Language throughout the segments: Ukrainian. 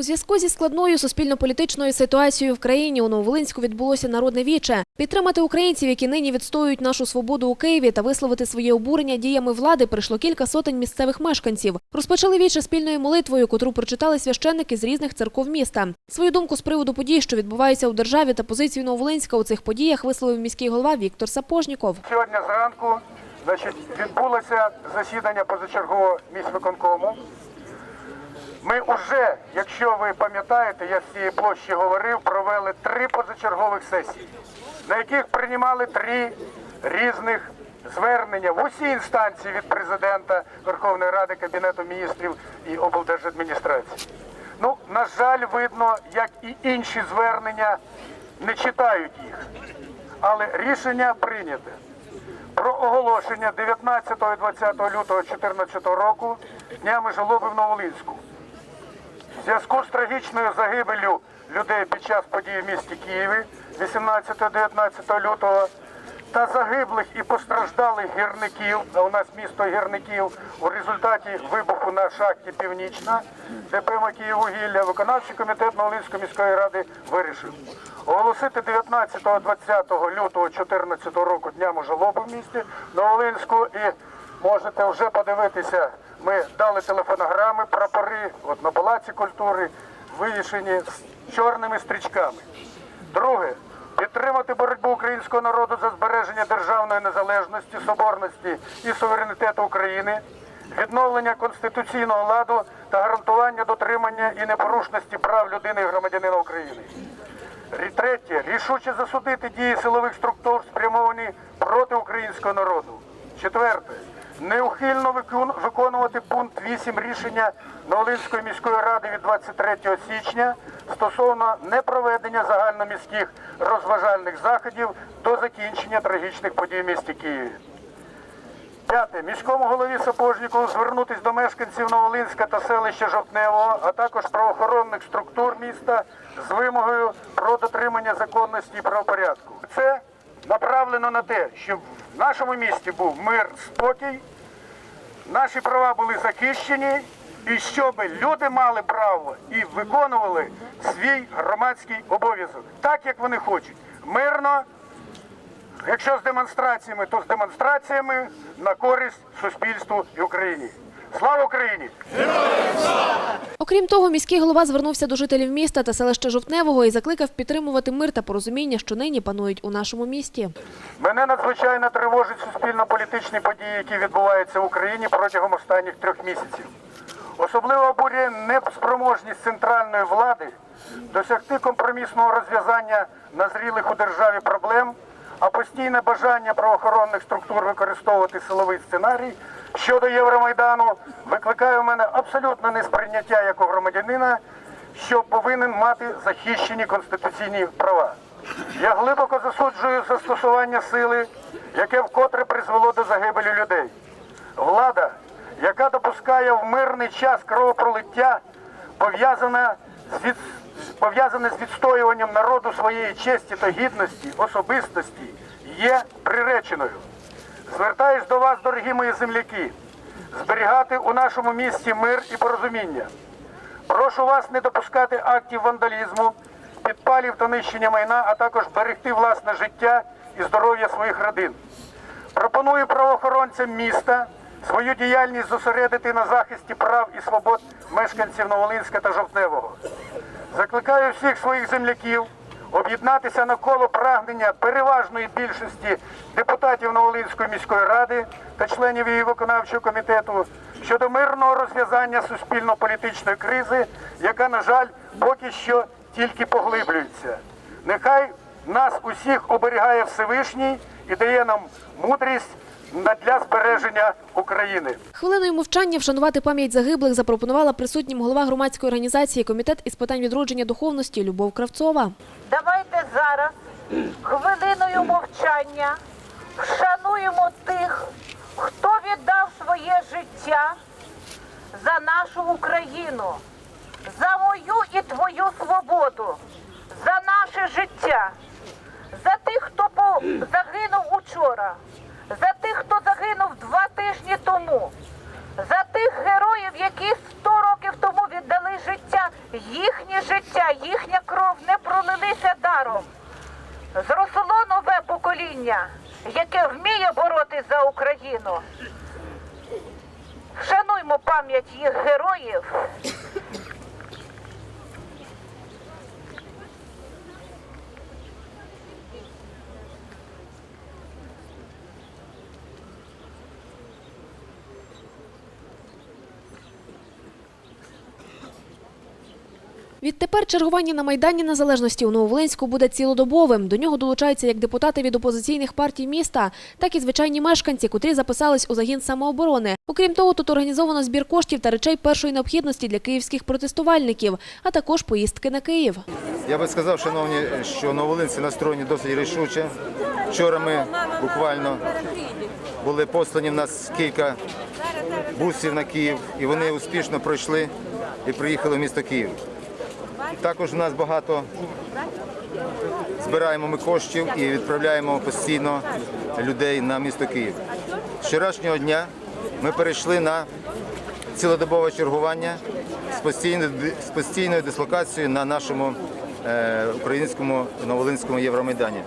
У зв'язку зі складною суспільно-політичною ситуацією в країні у Нововолинську відбулося народне віче. Підтримати українців, які нині відстоюють нашу свободу у Києві, та висловити своє обурення діями влади прийшло кілька сотень місцевих мешканців. Розпочали віче спільною молитвою, котру прочитали священники з різних церков міста. Свою думку з приводу подій, що відбуваються у державі, та позицію Нововолинська у цих подіях висловив міський голова Віктор Сапожніков. Сьогодні зранку значить, відбулося засідання позачергового міськвиконкому. Ми вже, якщо ви пам'ятаєте, я з цієї площі говорив, провели три позачергових сесії, на яких приймали три різних звернення в усі інстанції від президента Верховної Ради, Кабінету міністрів і облдержадміністрації. Ну, на жаль, видно, як і інші звернення не читають їх, але рішення прийняте про оголошення 19 і 20 лютого 2014 року днями жалоби в Новолинську. В зв'язку з трагічною загибелю людей під час подій в місті Києві 18-19 лютого та загиблих і постраждалих гірників, а у нас місто гірників у результаті вибуху на шахті Північна ДП «Макіїввугілля» виконавчий комітет Новолинської міської ради вирішив оголосити 19-20 лютого 2014 року днями жалоби в місті Новолинську і можете вже подивитися. Ми дали телефонограми, прапори, от на палаці культури, вивішені з чорними стрічками. Друге, підтримати боротьбу українського народу за збереження державної незалежності, соборності і суверенітету України, відновлення конституційного ладу та гарантування дотримання і непорушності прав людини і громадянина України. Третє, рішуче засудити дії силових структур, спрямовані проти українського народу. Четверте, неухильно виконувати пункт 8 рішення Новолинської міської ради від 23 січня стосовно непроведення загальноміських розважальних заходів до закінчення трагічних подій в місті Києві. П'яте. Міському голові Сапожнікову звернутись до мешканців Новолинська та селища Жовтневого, а також правоохоронних структур міста з вимогою про дотримання законності і правопорядку. Це направлено на те, щоб в нашому місті був мир, спокій, наші права були захищені, і щоб люди мали право і виконували свій громадський обов'язок, так як вони хочуть, мирно. Якщо з демонстраціями, то з демонстраціями на користь суспільству і Україні. Слава Україні! Окрім того, міський голова звернувся до жителів міста та селища Жовтневого і закликав підтримувати мир та порозуміння, що нині панують у нашому місті. Мене надзвичайно тривожить суспільно-політичні події, які відбуваються в Україні протягом останніх трьох місяців. Особливо обурює неспроможність центральної влади досягти компромісного розв'язання назрілих у державі проблем, а постійне бажання правоохоронних структур використовувати силовий сценарій щодо Євромайдану викликає у мене абсолютне несприйняття як у громадянина, що повинен мати захищені конституційні права. Я глибоко засуджую застосування сили, яке вкотре призвело до загибелі людей. Влада, яка допускає в мирний час кровопролиття, пов'язана з від... пов'язане з відстоюванням народу своєї честі та гідності, особистості, є приреченою. Звертаюсь до вас, дорогі мої земляки, зберігати у нашому місті мир і порозуміння. Прошу вас не допускати актів вандалізму, підпалів та нищення майна, а також берегти власне життя і здоров'я своїх родин. Пропоную правоохоронцям міста свою діяльність зосередити на захисті прав і свобод мешканців Новолинська та Жовтневого. Закликаю всіх своїх земляків об'єднатися навколо прагнення переважної більшості депутатів Новолинської міської ради та членів її виконавчого комітету щодо мирного розв'язання суспільно-політичної кризи, яка, на жаль, поки що тільки поглиблюється. Нехай нас усіх оберігає Всевишній і дає нам мудрість для збереження України. Хвилиною мовчання вшанувати пам'ять загиблих запропонувала присутнім голова громадської організації Комітет із питань відродження духовності Любов Кравцова. Давайте зараз хвилиною мовчання вшануємо тих, хто віддав своє життя за нашу Україну, за мою і твою свободу, за наше життя, за тих, хто загинув учора, за тих, хто загинув два тижні тому, за тих героїв, які 100 років тому віддали життя їхнє життя, їхня кров не пролилися даром. Зросло нове покоління, яке вміє боротись за Україну. Шануймо пам'ять їх героїв. Відтепер чергування на Майдані Незалежності у Нововолинську буде цілодобовим. До нього долучаються як депутати від опозиційних партій міста, так і звичайні мешканці, котрі записались у загін самооборони. Окрім того, тут організовано збір коштів та речей першої необхідності для київських протестувальників, а також поїздки на Київ. Я би сказав, шановні, що новолинці настроєні досить рішуче. Вчора ми буквально були послані в нас кілька бусів на Київ, і вони успішно пройшли і приїхали в місто Київ. Також у нас багато збираємо ми коштів і відправляємо постійно людей на місто Київ. З вчорашнього дня ми перейшли на цілодобове чергування з постійною, дислокацією на нашому українському новолинському Євромайдані.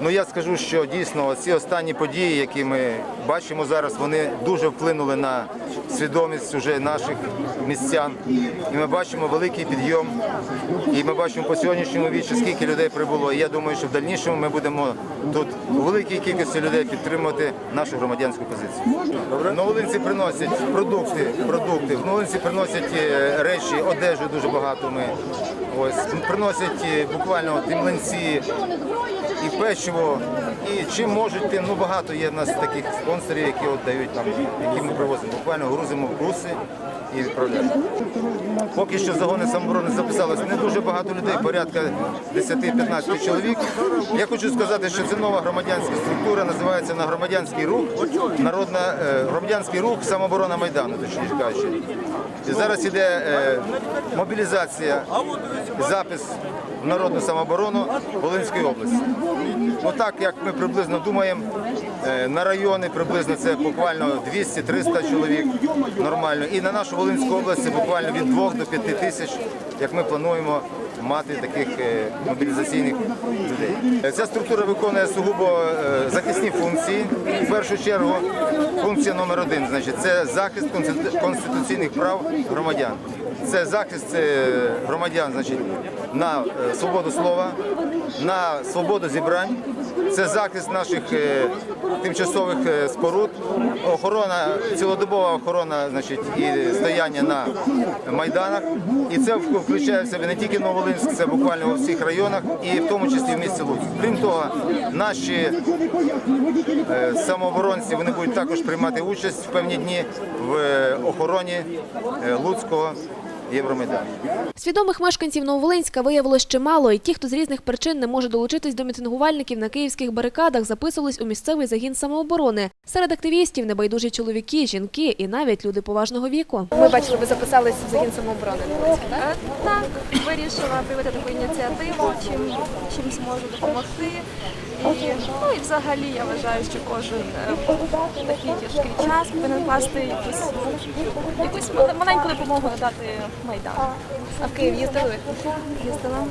Ну я скажу, що дійсно ці останні події, які ми бачимо зараз, вони дуже вплинули на свідомість уже наших містян. І ми бачимо великий підйом. І ми бачимо по сьогоднішньому вічі, скільки людей прибуло. І я думаю, що в дальнішому ми будемо тут у великій кількості людей підтримувати нашу громадянську позицію. Новолинці приносять продукти, продукти. В Новолинці приносять е, речі, одежу дуже багато. Ми ось приносять е, буквально ті млинці, і печиво, і чим можуть, тим ну багато є в нас таких спонсорів, які от дають нам, які ми привозимо. Буквально грузимо в буси і відправляємо. Поки що загони самооборони записалось не дуже багато людей, порядка 10-15 чоловік. Я хочу сказати, що це нова громадянська структура, називається на громадянський рух, народна е, громадянський рух самооборона Майдану, точніше кажучи. І зараз іде е, мобілізація, запис в народну самооборону Волинської області. Отак, як ми приблизно думаємо, е, на райони приблизно це буквально 200-300 чоловік нормально. І на нашу Волинську область буквально від 2 до 5 тисяч, як ми плануємо мати таких е, мобілізаційних людей. Е, Ця структура виконує сугубо захисні функції. В першу чергу функція номер один, значить, це захист конституційних прав громадян. Це захист громадян, значить, на свободу слова, на свободу зібрань. Це захист наших е, тимчасових е, споруд, охорона, цілодобова охорона, значить, і стояння на майданах. І це включає в себе не тільки Новолинськ, це буквально у всіх районах, і в тому числі в місті Луцьк. Крім того, наші е, самооборонці вони будуть також приймати участь в певні дні в охороні Луцького Євромайдану. Свідомих мешканців Нововолинська виявилось чимало, і ті, хто з різних причин не може долучитись до мітингувальників на київських барикадах, записувались у місцевий загін самооборони. Серед активістів небайдужі чоловіки, жінки і навіть люди поважного віку. Ми бачили, ви записались в загін самооборони. Е, Так, вирішила проявити таку ініціативу, чим, чим зможу допомогти. Ну і взагалі я вважаю, що кожен е, такий тяжкий час повинен класти якусь, якусь маленьку допомогу надати Майдану. А в Київ їздили? Їздила.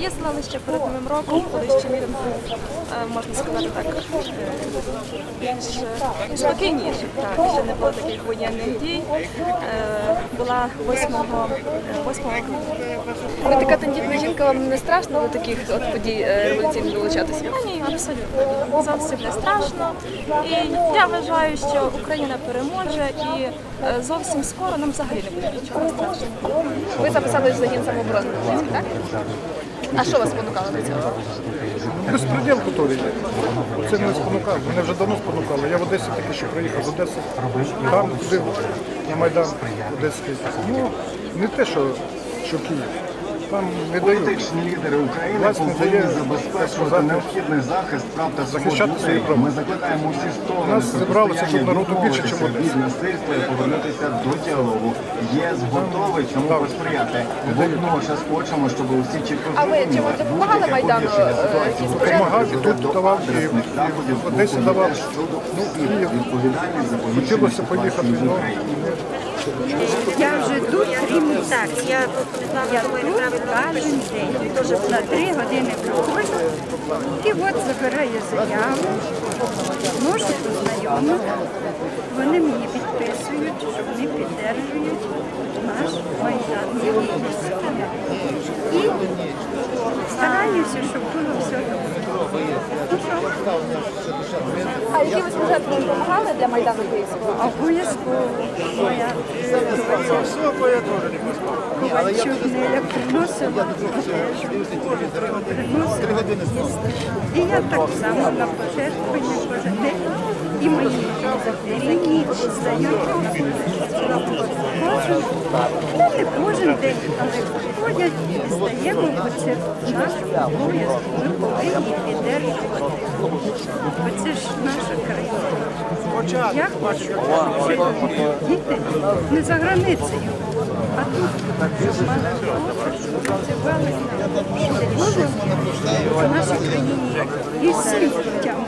Їздила лише перед новим роком, коли ще він е, можна сказати так, е, більш спокійніше. Так, ще не було таких воєнних дій. Е, Була 8, 8. Ви така тендітна жінка, вам не страшно до таких от подій революційних долучатися? Ні, абсолютно. Зовсім не страшно. І я вважаю, що Україна переможе і зовсім скоро нам взагалі не буде нічого страшного. Ви записались в загін самооборони, так? А що вас спонукало до цього? Безпреділ який. Це мене спонукало. Мене вже давно спонукало. Я в Одесі тільки що приїхав з Одеси. Там ходив на Майдан Одеський. Ну, не те, що, що Київ. Там не дають. Політичні лідери України Власне, повинні дає забезпечувати сказати, необхідний захист прав та свобод захищати свої людей. права. Ми закликаємо усі сторони Нас зібралося тут народу більше, ніж в від насильства і повернутися до діалогу. ЄС готовий цьому посприяти. Водночас хочемо, щоб усі чітко А ви зрозуміли, чому допомагали будь-яке Майдану, погіршення е, ситуації Допомагав, і призвести тут до давав, і- адресних і заходів в Одесі давав. Щодо Ну, усіх Київ. відповідальних за погіршення Хотілося ситуації поїхати, в ну, Україні. Я вже тут так. Я тут кожен день. На три години приходжу. І от забираю заяву, можу познайомити. Вони мені підписують, що вони підтримують наш майдан. І стараюся, щоб було все добре. Ну які А якимось вже допомагали для Майдану Київського? Обов'язково моя Ковальчук Неля приносила приносила їсти. І я так само на пожертвування кожен день. І мої захворінні здають ну, не кожен день, але приходять і здаємо, бо це наш обов'язок. Ми повинні підтримувати. Бо це ж наша країна. Я хочу, щоб діти не за границею, а тут працювали, в нашій країні і світі.